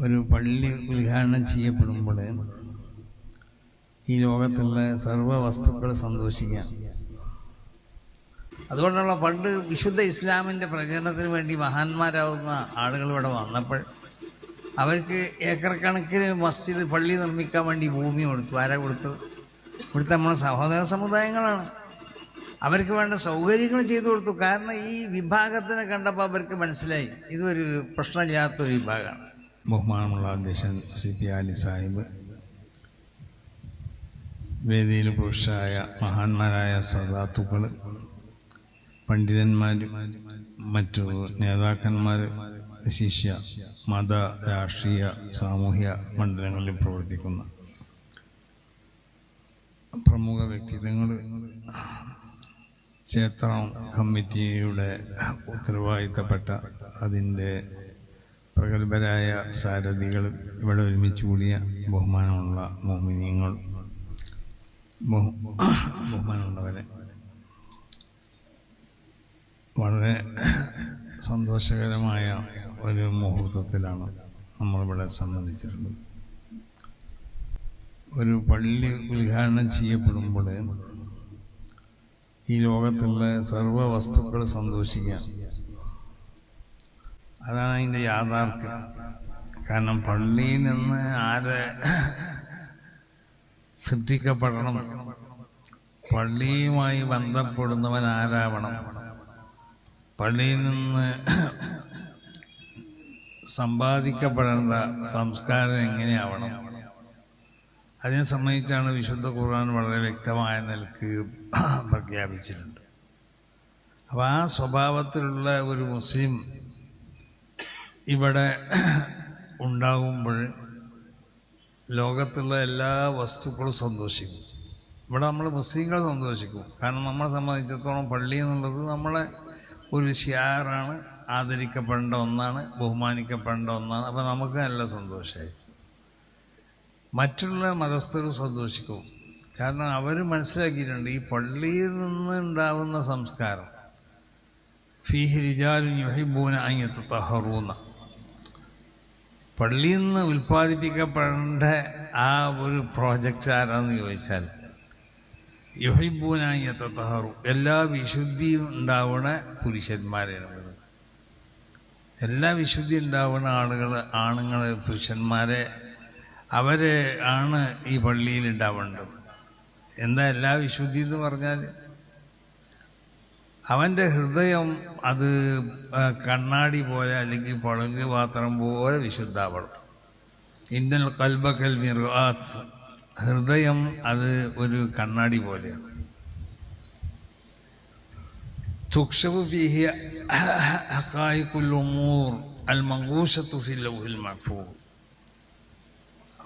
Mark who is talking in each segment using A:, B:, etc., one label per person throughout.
A: ഒരു പള്ളി ഉദ്ഘാടനം ചെയ്യപ്പെടുമ്പോൾ ഈ ലോകത്തുള്ള സർവ വസ്തുക്കൾ സന്തോഷിക്കാം. അതുകൊണ്ടുള്ള പണ്ട് വിശുദ്ധ ഇസ്ലാമിന്റെ പ്രചരണത്തിന് വേണ്ടി മഹാന്മാരാവുന്ന ആളുകൾ ഇവിടെ വന്നപ്പോൾ അവർക്ക് ഏക്കർ കണക്കിന് മസ്ജിദ് പള്ളി നിർമ്മിക്കാൻ വേണ്ടി ഭൂമി കൊടുത്തു ആരാ കൊടുത്തു. ഇവിടുത്തെ നമ്മുടെ സഹോദര സമുദായങ്ങളാണ്. അവർക്ക് വേണ്ട സൗകര്യങ്ങൾ ചെയ്തു കൊടുത്തു. കാരണം ഈ വിഭാഗത്തിനെ കണ്ടപ്പോൾ അവർക്ക് മനസ്സിലായി. ഇതൊരു പ്രശ്നമില്ലാത്തൊരു വിഭാഗമാണ്. ബഹുമാനമുള്ള അധ്യക്ഷൻ സി പി അലി സാഹിബ് വേദിയിൽ പുരുഷായ മഹാന്മാരായ സദാത്തുക്കൾ പണ്ഡിതന്മാരും മറ്റു നേതാക്കന്മാർ ശിഷ്യ മത രാഷ്ട്രീയ സാമൂഹ്യ മണ്ഡലങ്ങളിൽ പ്രവർത്തിക്കുന്ന പ്രമുഖ വ്യക്തിത്വങ്ങൾ ക്ഷേത്രം കമ്മിറ്റിയുടെ ഉത്തരവാദിത്തപ്പെട്ട അതിന്റെ പ്രഗത്ഭരായ സാരഥികൾ ഇവിടെ ഒരുമിച്ച് കൂടിയ ബഹുമാനമുള്ള മോമിനിയങ്ങൾ ബഹുമാനമുള്ളവരെ. വളരെ സന്തോഷകരമായ ഒരു മുഹൂർത്തത്തിലാണ് നമ്മളിവിടെ സംബന്ധിച്ചിട്ടുള്ളത്. ഒരു പള്ളി ഉദ്ഘാടനം ചെയ്യപ്പെടുമ്പോൾ ഈ ലോകത്തുള്ള സർവ വസ്തുക്കൾ സന്തോഷിക്കാൻ അതാണ് അതിന്റെ യാഥാർത്ഥ്യം. കാരണം പള്ളിയിൽ നിന്ന് ആര് സൃഷ്ടിക്കപ്പെടണം? പള്ളിയുമായി ബന്ധപ്പെടുന്നവൻ ആരാവണം? പള്ളിയിൽ നിന്ന് സമ്പാദിക്കപ്പെടേണ്ട സംസ്കാരം എങ്ങനെയാവണം? അതിനെ സംബന്ധിച്ചാണ് വിശുദ്ധ ഖുർആൻ വളരെ വ്യക്തമായ നിലയ്ക്ക് പ്രഖ്യാപിച്ചിട്ടുണ്ട്. അപ്പോൾ ആ സ്വഭാവത്തിലുള്ള ഒരു മുസ്ലിം ഇവിടെ ഉണ്ടാകുമ്പോൾ ലോകത്തുള്ള എല്ലാ വസ്തുക്കളും സന്തോഷിക്കും. ഇവിടെ നമ്മൾ മുസ്ലിങ്ങൾ സന്തോഷിക്കും. കാരണം നമ്മളെ സംബന്ധിച്ചിടത്തോളം പള്ളി എന്നുള്ളത് നമ്മളെ ഒരു ഷിയാറാണ് ആദരിക്കപ്പെടേണ്ട ഒന്നാണ് ബഹുമാനിക്കപ്പെടേണ്ട ഒന്നാണ്. അപ്പോൾ നമുക്ക് നല്ല സന്തോഷമായി. മറ്റുള്ള മതസ്ഥരും സന്തോഷിക്കും. കാരണം അവർ മനസ്സിലാക്കിയിട്ടുണ്ട് ഈ പള്ളിയിൽ നിന്ന് ഉണ്ടാവുന്ന സംസ്കാരം. ഫീഹി റിജാലും യുഹിബൂന അങ്ങത്ത് തഹറൂന്ന പള്ളിയിൽ നിന്ന് ഉൽപ്പാദിപ്പിക്കപ്പെടേണ്ട ആ ഒരു പ്രോജക്റ്റ് ആരാന്ന് ചോദിച്ചാൽ യുഹിബൂനായി തഹറു എല്ലാ വിശുദ്ധിയും ഉണ്ടാവുന്ന പുരുഷന്മാരെയാണ് എല്ലാ വിശുദ്ധി ഉണ്ടാവുന്ന ആളുകൾ ആണുങ്ങൾ പുരുഷന്മാരെ അവരെ ആണ് ഈ പള്ളിയിൽ ഉണ്ടാവേണ്ടത്. എന്താ എല്ലാ വിശുദ്ധി എന്ന് പറഞ്ഞാൽ അവന്റെ ഹൃദയം അത് കണ്ണാടി പോലെ അല്ലെങ്കിൽ പളങ്ക് പാത്രം പോലെ വിശുദ്ധാവണം. ഇന്നൽ കൽബക്കൽ മിർആത്ത്. ഹൃദയം അത് ഒരു കണ്ണാടി പോലെയാണ്. തുക്ഷവു ഫീഹി ഹക്കായിക്കുല്ലുമൂർ അൽ മങ്കൂശത്തു ഫിൽ ലൗഹിൽ മഹ്ഫൂസ്.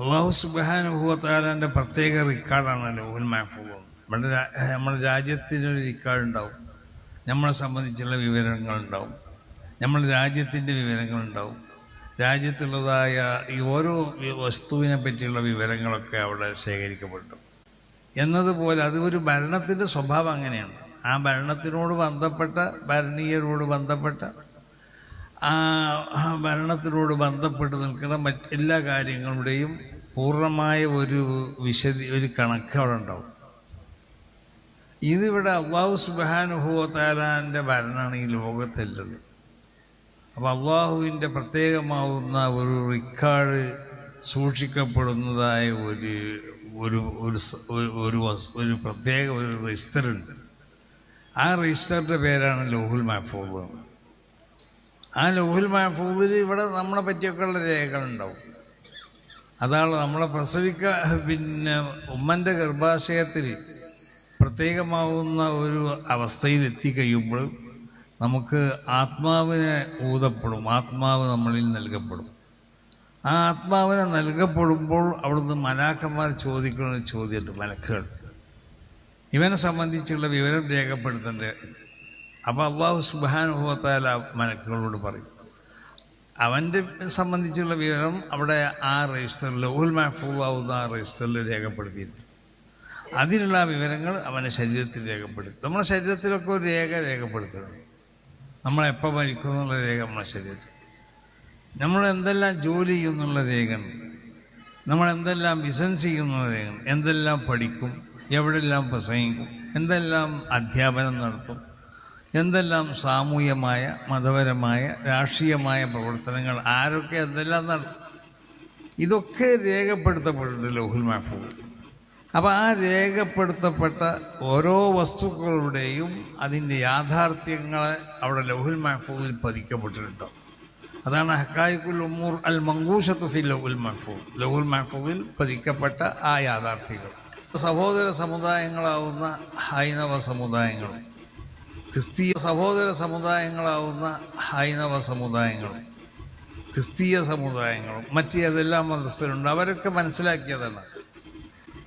A: അള്ളാഹു സുബാനുഭവത്താലാന്റെ പ്രത്യേക റിക്കാർഡാണ് ലൗഹുൽ മഹ്ഫൂസ്. നമ്മുടെ നമ്മുടെ രാജ്യത്തിനൊരു റിക്കാർഡ് ഉണ്ടാവും. നമ്മളെ സംബന്ധിച്ചുള്ള വിവരങ്ങളുണ്ടാവും. നമ്മുടെ രാജ്യത്തിന്റെ വിവരങ്ങളുണ്ടാവും. രാജ്യത്തുള്ളതായ ഈ ഓരോ വസ്തുവിനെ പറ്റിയുള്ള വിവരങ്ങളൊക്കെ അവിടെ ശേഖരിക്കപ്പെട്ടു. എന്നതുപോലെ അത് ഒരു ഭരണത്തിന്റെ സ്വഭാവം അങ്ങനെയാണ്. ആ ഭരണത്തിനോട് ബന്ധപ്പെട്ട ഭരണീയരോട് ബന്ധപ്പെട്ട ആ ഭരണത്തിനോട് ബന്ധപ്പെട്ട് നിൽക്കുന്ന മറ്റെല്ലാ കാര്യങ്ങളുടെയും പൂർണമായ ഒരു വിശദി ഒരു കണക്ക് അവിടെ ഉണ്ടാവും. ഇതിവിടെ അള്ളാഹു സുബാനുഭവത്താലാന്റെ ഭരണമാണ് ഈ ലോകത്തുള്ളത് അപ്പോൾ അള്ളാഹുവിന്റെ പ്രത്യേകമാവുന്ന ഒരു റിക്കാർഡ് സൂക്ഷിക്കപ്പെടുന്നതായ ഒരു ഒരു ഒരു ഒരു പ്രത്യേക ഒരു രജിസ്റ്റർ ഉണ്ട്. ആ രജിസ്റ്ററിന്റെ പേരാണ് ലോഹുൽ മഹഫൂദ്. ആ ലോഹുൽ മഹഫൂദിൽ ഇവിടെ നമ്മളെ പറ്റിയൊക്കെയുള്ള രേഖകളുണ്ടാവും. അതാണ് നമ്മളെ പ്രസവിക്ക പിന്നെ ഉമ്മന്റെ ഗർഭാശയത്തിൽ പ്രത്യേകമാവുന്ന ഒരു അവസ്ഥയിൽ എത്തിക്കഴിയുമ്പോൾ നമുക്ക് ആത്മാവിനെ ഊതപ്പെടും ആത്മാവ് നമ്മളിൽ നൽകപ്പെടും. ആ ആത്മാവിനെ നൽകപ്പെടുമ്പോൾ അവിടുന്ന് മലാക്കന്മാർ ചോദിക്കുന്ന ചോദ്യമുണ്ട് മലക്കുകൾ. ഇവനെ സംബന്ധിച്ചുള്ള വിവരം രേഖപ്പെടുത്തേണ്ടത് അപ്പോൾ അള്ളാഹു സുബാനുഭവത്താൽ മലക്കുകളോട് പറയും. അവന്റെ സംബന്ധിച്ചുള്ള വിവരം അവിടെ ആ രജിസ്റ്ററിൽ ഉൽ മഹഫൂദാവുന്ന ആ രജിസ്റ്ററിൽ രേഖപ്പെടുത്തിയിട്ടുണ്ട്. അതിനുള്ള വിവരങ്ങൾ അവന്റെ ശരീരത്തിൽ രേഖപ്പെടുത്തും. നമ്മുടെ ശരീരത്തിലൊക്കെ ഒരു രേഖ രേഖപ്പെടുത്തണം നമ്മളെപ്പോൾ മരിക്കും എന്നുള്ള രേഖ നമ്മുടെ ശരീരത്തിൽ. നമ്മൾ എന്തെല്ലാം ജോലി ചെയ്യുന്നുള്ള രേഖയുണ്ട് നമ്മൾ എന്തെല്ലാം ബിസിനസ് ചെയ്യുന്നുള്ള രേഖ എന്തെല്ലാം പഠിക്കും എവിടെല്ലാം പ്രസംഗിക്കും എന്തെല്ലാം അധ്യാപനം നടത്തും എന്തെല്ലാം സാമൂഹ്യമായ മതപരമായ രാഷ്ട്രീയമായ പ്രവർത്തനങ്ങൾ ആരൊക്കെ എന്തെല്ലാം നടത്തും. ഇതൊക്കെ രേഖപ്പെടുത്തപ്പെട്ടിട്ടുണ്ട് ലോഹുൽ മഹഫൂദ് അപ്പോൾ ആ രേഖപ്പെടുത്തപ്പെട്ട ഓരോ വസ്തുക്കളുടെയും അതിന്റെ യാഥാർത്ഥ്യങ്ങൾ അവിടെ ലൗഹുൽ മഹഫൂദിൽ പതിക്കപ്പെട്ടിട്ടുണ്ട്. അതാണ് ഹക്കായിക്കുൽ ഉമ്മൂർ അൽ മങ്കൂഷത്ത് ഫി ലൗഹുൽ മഹഫൂദ്. ലൗഹുൽ മഹഫൂദിൽ പതിക്കപ്പെട്ട ആ യാഥാർത്ഥ്യങ്ങൾ. സഹോദര സമുദായങ്ങളാവുന്ന ഹൈനവ സമുദായങ്ങളും ക്രിസ്തീയ സഹോദര സമുദായങ്ങളാവുന്ന ഹൈനവ സമുദായങ്ങളും ക്രിസ്തീയ സമുദായങ്ങളും മറ്റ് ഏതെല്ലാം മതസ്ഥരുണ്ട് അവരൊക്കെ മനസ്സിലാക്കിയതാണ്.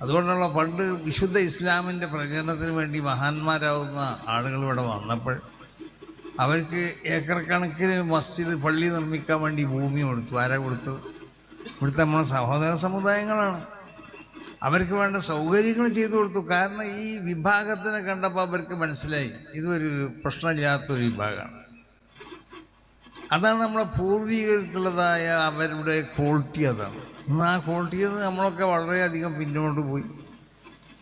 A: അതുകൊണ്ടുള്ള പണ്ട് വിശുദ്ധ ഇസ്ലാമിന്റെ പ്രചരണത്തിന് വേണ്ടി മഹാന്മാരാവുന്ന ആളുകൾ ഇവിടെ വന്നപ്പോൾ അവർക്ക് ഏക്കർ കണക്കിന് മസ്ജിദ് പള്ളി നിർമ്മിക്കാൻ വേണ്ടി ഭൂമി കൊടുത്തു ആരാ കൊടുത്തു. ഇവിടുത്തെ നമ്മളെ സഹോദര സമുദായങ്ങളാണ്. അവർക്ക് വേണ്ട സൗകര്യങ്ങൾ ചെയ്തു കൊടുത്തു. കാരണം ഈ വിഭാഗത്തിനെ കണ്ടപ്പോൾ അവർക്ക് മനസ്സിലായി ഇതൊരു പ്രശ്നമില്ലാത്തൊരു വിഭാഗമാണ്. അതാണ് നമ്മളെ പൂർവികർക്കുള്ളതായ അവരുടെ ക്വാളിറ്റി അതാണ്. ആ നിന്ന് നമ്മളൊക്കെ വളരെയധികം പിന്നോട്ട് പോയി.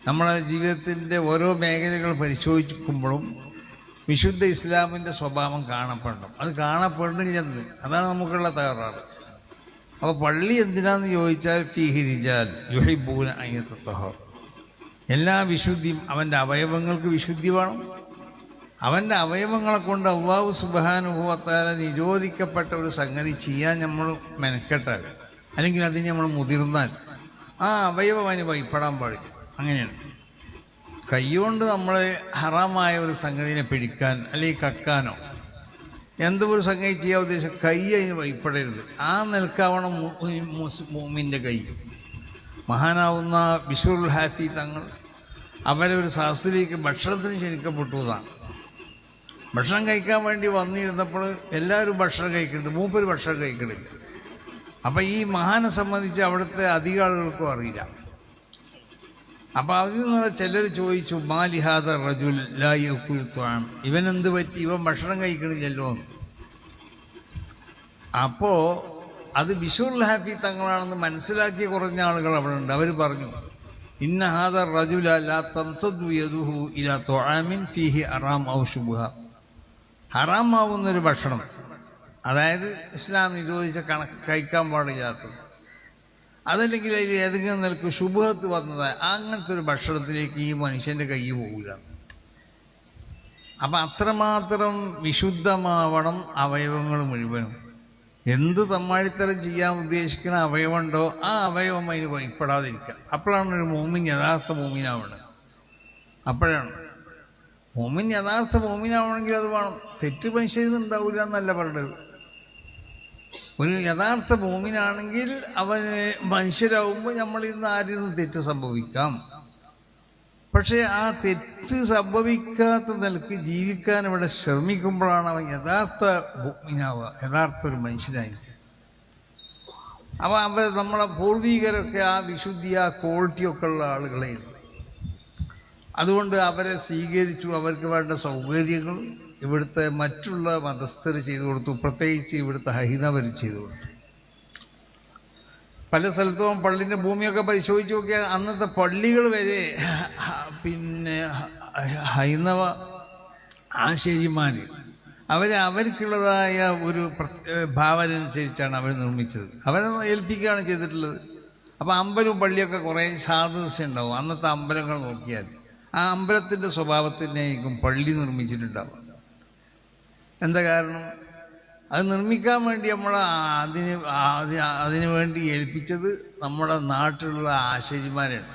A: നമ്മുടെ ജീവിതത്തിന്റെ ഓരോ മേഖലകൾ പരിശോധിക്കുമ്പോഴും വിശുദ്ധ ഇസ്ലാമിന്റെ സ്വഭാവം കാണപ്പെടണം. അത് കാണപ്പെടുന്നില്ലെന്ന് അതാണ് നമുക്കുള്ള തകരാറ്. അപ്പോൾ പള്ളി എന്തിനാന്ന് ചോദിച്ചാൽ ഫിഹിരിജാൽ യുഹിബൂന അയ്യത്തഹർ എല്ലാ വിശുദ്ധിയും അവന്റെ അവയവങ്ങൾക്ക് വിശുദ്ധി വേണം അവന്റെ അവയവങ്ങളെ കൊണ്ട് അള്ളാഹു സുബാനുഭവത്താൽ നിരോധിക്കപ്പെട്ട ഒരു സംഗതി ചെയ്യാൻ നമ്മൾ മെനക്കെട്ടാൽ അല്ലെങ്കിൽ അതിന് നമ്മൾ മുതിർന്നാൽ ആ അവയവം അതിന് ഭയപ്പെടാൻ പാടില്ല. അങ്ങനെയാണ്. കൈകൊണ്ട് നമ്മൾ ഹറാമായ ഒരു സംഗതിനെ പിടിക്കാൻ അല്ലെങ്കിൽ കക്കാനോ എന്തോ ഒരു സംഗതി ചെയ്യാൻ ഉദ്ദേശം കൈ അതിന് ഭയപ്പെടരുത് ആ നിൽക്കാവണം മൂമിന്റെ കൈ. മഹാനാവുന്ന ബിഷുറുൽ ഹാഫി തങ്ങൾ അവരെ ഒരു സഹസിലേക്ക് ഭക്ഷണത്തിന് ക്ഷണിക്കപ്പെട്ടു എന്നാണ്. ഭക്ഷണം കഴിക്കാൻ വേണ്ടി വന്നിരുന്നപ്പോൾ എല്ലാവരും ഭക്ഷണം കഴിക്കുന്നുണ്ട്. മൂപ്പര് ഭക്ഷണം കഴിക്കണില്ല അപ്പം ഈ മഹാനെ സംബന്ധിച്ച് അവിടുത്തെ അധിക ആളുകൾക്കും അറിയില്ല. അപ്പം അതിൽ നിന്ന് ചിലർ ചോദിച്ചു മാലിഹാദ റജുൽ ലായുക്കുത്വാൻ ഇവൻ എന്ത് പറ്റി? ഇവൻ ഭക്ഷണം കഴിക്കണില്ലല്ലോ അപ്പോൾ അപ്പോ അത് ബിഷുൽ ഹാഫി തങ്ങളാണെന്ന് മനസ്സിലാക്കിയ കുറഞ്ഞ ആളുകൾ അവിടെ ഉണ്ട്. അവർ പറഞ്ഞു ഇന്ന ഹാദ റജുല ലാ യദുഹു ഇലാ അറാം ഔ ശുബ്ഹ. ഹറാമാവുന്നൊരു ഭക്ഷണം. അതായത് ഇസ്ലാം നിരോധിച്ച കണക്ക് കഴിക്കാൻ പാടില്ലാത്തത്. അതല്ലെങ്കിൽ അതിൽ ഏതെങ്കിലും നിലയ്ക്ക് ശുഭത്ത് വന്നത് അങ്ങനത്തെ ഒരു ഭക്ഷണത്തിലേക്ക് ഈ മനുഷ്യന്റെ കൈ പോകില്ല അപ്പം അത്രമാത്രം വിശുദ്ധമാവണം അവയവങ്ങൾ മുഴുവനും. എന്ത് തമ്മാടിത്തരം ചെയ്യാൻ ഉദ്ദേശിക്കുന്ന അവയവമുണ്ടോ ആ അവയവം അതിന് ഭയപ്പെടാതിരിക്കുക. അപ്പോഴാണ് ഒരു മോമിൻ യഥാർത്ഥ മോമിനാവുന്നത് അപ്പോഴാണ്. മോമിൻ യഥാർത്ഥ മോമിനാവണമെങ്കിൽ അത് വേണം. തെറ്റ് മനുഷ്യരുന്നുണ്ടാവില്ല എന്നല്ല പറഞ്ഞത്. ഒരു യഥാർത്ഥ മോമിനാണെങ്കിൽ അവന് മനുഷ്യരാകുമ്പോൾ നമ്മൾ ഇന്ന് നിന്ന് തെറ്റ് സംഭവിക്കാം? പക്ഷേ ആ തെറ്റ് സംഭവിക്കാത്ത നിലയ്ക്ക് ജീവിക്കാൻ ഇവിടെ ശ്രമിക്കുമ്പോഴാണ് അവൻ യഥാർത്ഥ ഭൂമിനാവുക യഥാർത്ഥ ഒരു മനുഷ്യനായി അപ്പോൾ അവർ നമ്മളെ പൂർവീകരൊക്കെ ആ വിശുദ്ധി ആ ക്വാളിറ്റിയൊക്കെ ഉള്ള ആളുകളെയാണ് അതുകൊണ്ട് അവരെ സ്വീകരിച്ചു അവർക്ക് വേണ്ട സൗകര്യങ്ങൾ ഇവിടുത്തെ മറ്റുള്ള മതസ്ഥർ ചെയ്തു കൊടുത്തു. പ്രത്യേകിച്ച് ഇവിടുത്തെ ഹൈനവർ ചെയ്തു കൊടുത്തു. പല സ്ഥലത്തും പള്ളിന്റെ ഭൂമിയൊക്കെ പരിശോധിച്ച് നോക്കിയാൽ അന്നത്തെ പള്ളികൾ വരെ പിന്നെ ഹൈന്ദവ ആശയമാർ അവർ അവർക്കുള്ളതായ ഒരു ഭാവന അനുസരിച്ചാണ് അവർ നിർമ്മിച്ചത്. അവരെ ഏൽപ്പിക്കുകയാണ് ചെയ്തിട്ടുള്ളത്. അപ്പോൾ അമ്പലവും പള്ളിയൊക്കെ കുറേ സാധുസ്യം ഉണ്ടാവും. അന്നത്തെ അമ്പലങ്ങൾ നോക്കിയാൽ ആ അമ്പലത്തിന്റെ സ്വഭാവത്തിനായിരിക്കും പള്ളി നിർമ്മിച്ചിട്ടുണ്ടാവുക. എന്താ കാരണം? അത് നിർമ്മിക്കാൻ വേണ്ടി നമ്മൾ അതിന് അതിന് വേണ്ടി ഏൽപ്പിച്ചത് നമ്മുടെ നാട്ടിലുള്ള ആശാരിമാരാണ്.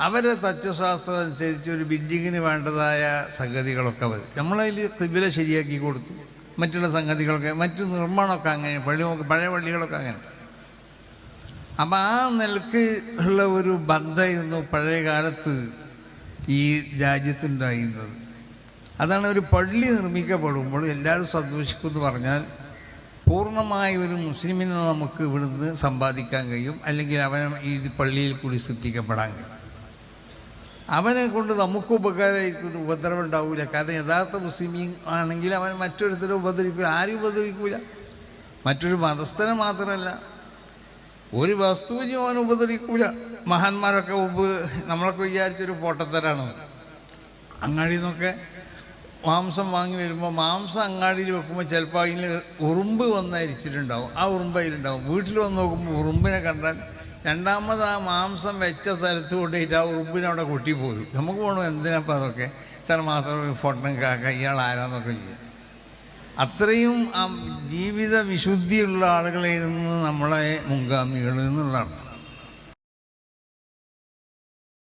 A: അവരെ തത്വശാസ്ത്രം അനുസരിച്ച് ഒരു ബിൽഡിങ്ങിന് വേണ്ടതായ സംഗതികളൊക്കെ അവർ. നമ്മളതിൽ കിബില ശരിയാക്കി കൊടുത്തു. മറ്റുള്ള സംഗതികളൊക്കെ മറ്റു നിർമ്മാണമൊക്കെ അങ്ങനെ പള്ളി പഴയ പള്ളികളൊക്കെ അങ്ങനെ. അപ്പം ആ നിലയ്ക്ക് ഉള്ള ഒരു ബന്ധമായിരുന്നു പഴയ കാലത്ത് ഈ രാജ്യത്തുണ്ടായിരുന്നത്. അതാണ് ഒരു പള്ളി നിർമ്മിക്കപ്പെടുമ്പോൾ എല്ലാവരും സന്തോഷിക്കുമെന്ന് പറഞ്ഞാൽ പൂർണമായ ഒരു മുസ്ലിമിനെ നമുക്ക് ഇവിടുന്ന് സമ്പാദിക്കാൻ കഴിയും അല്ലെങ്കിൽ അവൻ ഈ പള്ളിയിൽ കൂടി സൃഷ്ടിക്കപ്പെടാൻ കഴിയും. അവനെ കൊണ്ട് നമുക്ക് ഉപകാരമായിരിക്കും ഉപദ്രവം ഉണ്ടാവില്ല കാരണം യഥാർത്ഥ മുസ്ലിം ആണെങ്കിൽ അവൻ മറ്റൊരുത്തരും ഉപദ്രവിക്കില്ല ആരും ഉപദ്രവിക്കില്ല മറ്റൊരു മതസ്ഥനെ മാത്രമല്ല. ഒരു വസ്തുവിനും അവൻ ഉപദ്രവിക്കൂല. മഹാന്മാരൊക്കെ ഉപ നമ്മളൊക്കെ വിചാരിച്ചൊരു പോട്ടത്തരാണ് അങ്ങാടിന്നൊക്കെ മാംസം വാങ്ങി വരുമ്പോൾ മാംസം അങ്ങാടിയിൽ വെക്കുമ്പോൾ ചിലപ്പോൾ അതിൽ ഉറുമ്പ് വന്ന് അരിച്ചിട്ടുണ്ടാവും. ആ ഉറുമ്പ് അതിലുണ്ടാവും വീട്ടിൽ വന്ന് നോക്കുമ്പോൾ ഉറുമ്പിനെ കണ്ടാൽ രണ്ടാമത് ആ മാംസം വെച്ച സ്ഥലത്ത് കൊണ്ടുപോയിട്ട് ആ ഉറുമ്പിനെ അവിടെ കൊട്ടി പോരും നമുക്ക് പോകണം എന്തിനപ്പം അതൊക്കെ? ഇത്ര മാത്രം ഫോട്ടം കാക്ക ഇയാൾ ആരാന്നൊക്കെ ചെയ്യാം അത്രയും ആ ജീവിത വിശുദ്ധിയുള്ള ആളുകളിൽ നിന്ന് നമ്മളെ മുൻഗാമികൾ എന്നുള്ള അർത്ഥം.